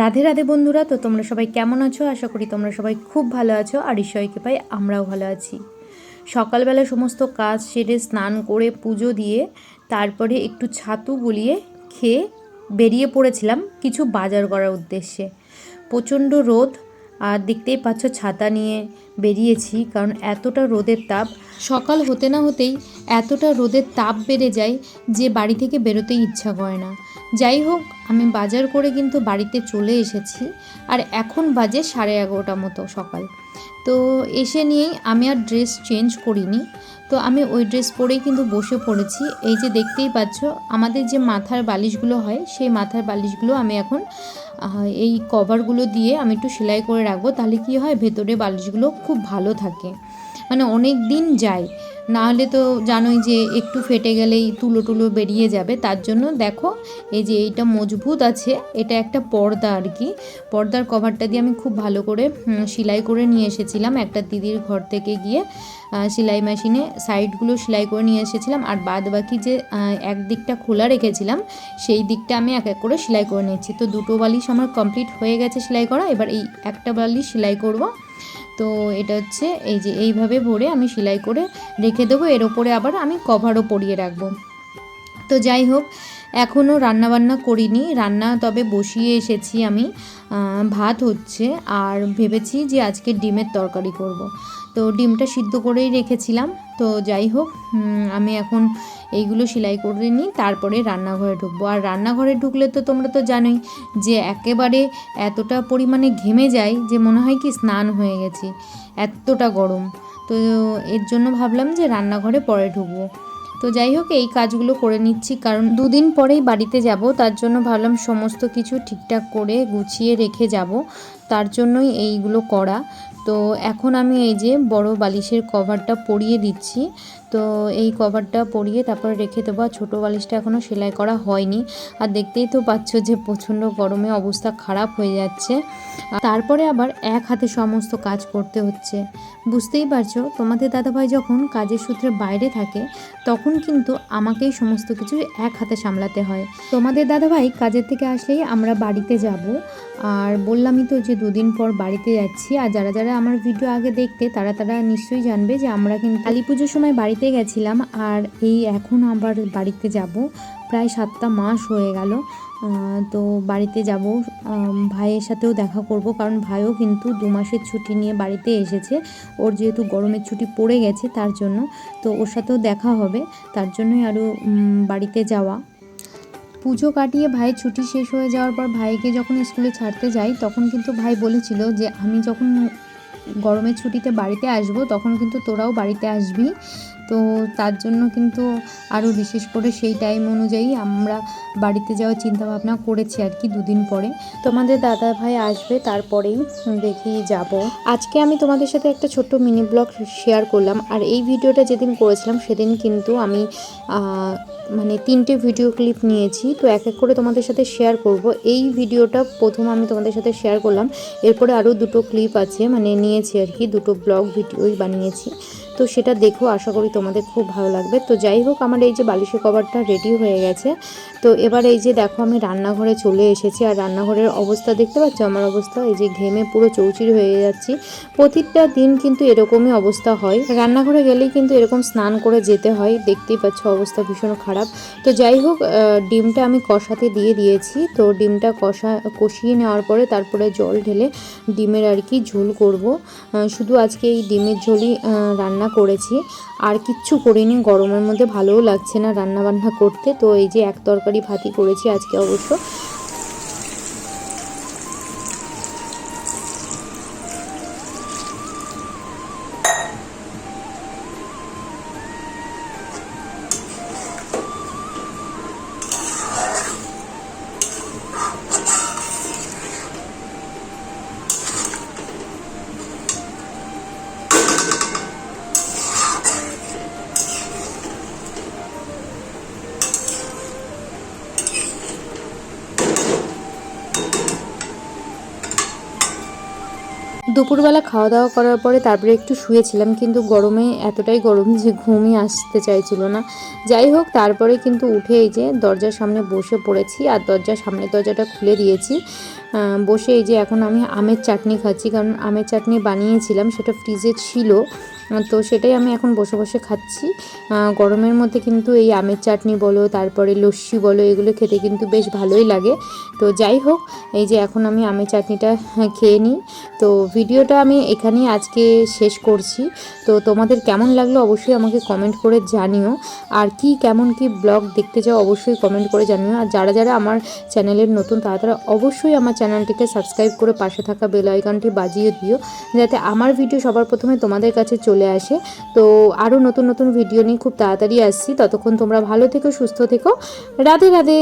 রাধে রাধে বন্ধুরা, তো তোমরা সবাই কেমন আছো? আশা করি তোমরা সবাই খুব ভালো আছো আর ঈশ্বরকে পাই আমরাও ভালো আছি। সকালবেলা সমস্ত কাজ সেরে স্নান করে পুজো দিয়ে তারপরে একটু ছাতু গুলিয়ে খেয়ে বেরিয়ে পড়েছিলাম কিছু বাজার করার উদ্দেশ্যে। প্রচণ্ড রোদ আর দেখতেই পাচ্ছ ছাতা নিয়ে বেরিয়েছি কারণ এতটা রোদের তাপ। সকাল হতে না হতেই এতটা রোদের তাপ বেড়ে যায় যে বাড়ি থেকে বেরোতেই ইচ্ছা করে না। যাই হোক, আমি বাজার করে কিন্তু বাড়িতে চলে এসেছি, আর এখন বাজে সাড়ে এগারোটা মতো সকাল। তো এসে নিয়েই আমি আর ড্রেস চেঞ্জ করিনি। তো আমি ওই ড্রেস পরেই কিন্তু বসে পড়েছি। এই যে দেখতেই পাচ্ছ, আমাদের যে মাথার বালিশগুলো হয়, সেই মাথার বালিশগুলো আমি এখন এই কভারগুলো দিয়ে আমি একটু সেলাই করে রাখব। তাহলে কি হয়, ভেতরে বালিশগুলো খুব ভালো থাকে। মানে অনেক দিন যায় না হলে তো জানোই যে একটু ফেটে গেলেই তুলো টুলো বেরিয়ে যাবে, তার জন্য দেখো এই যে এইটা মজবুত আছে, এটা একটা পর্দা আর কি। পর্দার কভারটা দিয়ে আমি খুব ভালো করে সেলাই করে নিয়ে এসেছিলাম। একটা দিদির ঘর থেকে গিয়ে সেলাই মেশিনে সাইডগুলো সেলাই করে নিয়ে এসেছিলাম। আর বাদ বাকি যে এক দিকটা খোলা রেখেছিলাম, সেই দিকটা আমি এক এক করে সেলাই করে নিয়েছি। তো দুটো বালিশ আমার কমপ্লিট হয়ে গেছে সেলাই করা, এবার এই একটা বালিশ সেলাই করব। তো এটা হচ্ছে এই যে এইভাবে ভরে আমি সেলাই করে রেখে দেবো। এর ওপরে আবার আমি কভারও পরিয়ে রাখব। তো যাই হোক এখনও রান্নাবান্না করিনি, রান্না তবে বসিয়ে এসেছি আমি ভাত হচ্ছে, আর ভেবেছি যে আজকে ডিমের তরকারি করব। তো ডিমটা সিদ্ধ করেই রেখেছিলাম, তো যাই হোক আমি এখন এইগুলো সেলাই করে নিই, তারপরে রান্নাঘরে ঢুকবো। আর রান্নাঘরে ঢুকলে তো তোমরা তো জানোই যে একেবারে এতটা পরিমাণে ঘেমে যায় যে মনে হয় কি স্নান হয়ে গেছি, এতটা গরম। তো এর জন্য ভাবলাম যে রান্নাঘরে পরে ঢুকবো। তো যাই হোক, এই কাজগুলো করে নিচ্ছি। কারণ দুদিন পরেই বাড়িতে যাব, তার জন্য ভাবলাম সমস্ত কিছু ঠিকঠাক করে গুছিয়ে রেখে যাব। তার জন্যই এইগুলো করা। তো এখন আমি এই যে বড় বালিশের কভারটা পরিয়ে দিচ্ছি। তো এই কভারটা পরিয়ে তারপরে রেখে দেবো। ছোটো বালিশটা এখনও সেলাই করা হয়নি। আর দেখতেই তো পাচ্ছ যে প্রচণ্ড গরমে অবস্থা খারাপ হয়ে যাচ্ছে। তারপরে আবার এক হাতে সমস্ত কাজ করতে হচ্ছে। বুঝতেই পারছ, তোমাদের দাদাভাই যখন কাজের সূত্রে বাইরে থাকে, তখন কিন্তু আমাকেই সমস্ত কিছু এক হাতে সামলাতে হয়। তোমাদের দাদাভাই কাজের থেকে আসলেই আমরা বাড়িতে যাব। আর বললামই তো যে দুদিন পর বাড়িতে যাচ্ছি। আর যারা যারা আমার ভিডিও আগে দেখতে, তারা তারা নিশ্চয়ই জানবে যে আমরা কিন্তু কালী পুজোর সময় বাড়িতে গেছিলাম। আর এই এখন আবার বাড়িতে যাব। প্রায় সাতটা মাস হয়ে গেল। তো বাড়িতে যাব। ভাইয়ের সাথেও দেখা করব। কারণ ভাইও কিন্তু দু মাসের ছুটি নিয়ে বাড়িতে এসেছে। ওর যেহেতু গরমের ছুটি পড়ে গেছে তার জন্য। তো ওর সাথেও দেখা হবে। তার জন্যই আরও বাড়িতে যাওয়া। পুজো কাটিয়ে ভাইয়ের ছুটি শেষ হয়ে যাওয়ার পর ভাইকে যখন স্কুলে ছাড়তে যাই, তখন কিন্তু ভাই বলেছিল যে, আমি যখন গরমের ছুটিতে বাড়িতে আসব, তখন কিন্তু তোরাও বাড়িতে আসবি। তো তার জন্য কিন্তু আরও বিশেষ করে সেই টাইম অনুযায়ী আমরা বাড়িতে যাওয়ার চিন্তা ভাবনা করেছি আর কি দুদিন পরে। তোমাদের দাদা ভাই আসবে, তারপরেই দেখি যাব। আজকে আমি তোমাদের সাথে একটা ছোট্ট মিনি ব্লগ শেয়ার করলাম। আর এই ভিডিওটা যেদিন করেছিলাম সেদিন কিন্তু আমি মানে তিনটে ভিডিও ক্লিপ নিয়েছি। তো এক এক করে তোমাদের সাথে শেয়ার করব। এই ভিডিওটা প্রথম আমি তোমাদের সাথে শেয়ার করলাম। এরপরে আরও দুটো ক্লিপ আছে মানে নিয়েছি আর কি, দুটো ব্লগ ভিডিওই বানিয়েছি। তো সেটা দেখো, আশা করি তোমাদের খুব ভালো লাগবে। তো যাই হোক, আমার এই যে বালিশের কভারটা রেডি হয়ে গেছে। তো এবার এই যে দেখো, আমি রান্নাঘরে চলে এসেছি। আর রান্নাঘরের অবস্থা দেখতে পাচ্ছ? আমার অবস্থা এই যে ঘেমে পুরো চৌচির হয়ে যাচ্ছি। প্রতিটা দিন কিন্তু এরকমই অবস্থা হয়। রান্নাঘরে গেলেই কিন্তু এরকম স্নান করে যেতে হয়। দেখতেই পাচ্ছ, অবস্থা ভীষণ খারাপ। তো যাই হোক ডিমটা আমি কষাতে দিয়ে দিয়েছি। তো ডিমটা কষা, কষিয়ে নেওয়ার পরে তারপরে জল ঢেলে ডিমের আর কি ঝোল করব। শুধু আজকে এই ডিমের ঝোলই রান্না করেছি। আর কিচ্ছু করিনি, গরমের মধ্যে ভালোও লাগছে না রান্নাবান্না করতে। তো এই যে এক তরকারি ভাতি করেছি আজকে অবশ্য। দুপুরবেলা খাওয়া দাওয়া করার পরে তারপরে একটু শুয়েছিলাম, কিন্তু গরমে এতটাই গরম যে ঘুমই আসতে চাইছিল না। যাই হোক, তারপরে কিন্তু উঠে এই যে দরজার সামনে বসে পড়েছি, আর দরজার সামনে দরজাটা খুলে দিয়েছি। বসে এই যে এখন আমি আমের চাটনি খাচ্ছি, কারণ আমের চাটনি বানিয়েছিলাম, সেটা ফ্রিজে ছিল। তো সেটাই আমি এখন বসে বসে খাচ্ছি। গরমের মধ্যে কিন্তু এই আমের চাটনি বলো, তারপরে লস্যি বলো, এগুলো খেতে কিন্তু বেশ ভালোই লাগে। তো যাই হোক, এই যে এখন আমি আমের চাটনিটা খেয়ে নিই। তো ভিডিওটা আমি এখানেই আজকে শেষ করছি। তো তোমাদের কেমন লাগল অবশ্যই আমাকে কমেন্ট করে জানিও। আর কি, কেমন কি ব্লগ দেখতে চাও অবশ্যই কমেন্ট করে জানিও। আর যারা যারা আমার চ্যানেলের নতুন, তারা তারা অবশ্যই আমার চ্যানেলটিকে সাবস্ক্রাইব করে পাশে থাকা বেল আইকনটি বাজিয়ে দিও। যাতে আমার ভিডিও সবার প্রথমে তোমাদের কাছে চলে আসে। তো আরও নতুন নতুন ভিডিও নিয়ে খুব তাড়াতাড়ি আসছি। ততক্ষণ তোমরা ভালো থেকো, সুস্থ থেকো। রাধে রাধে।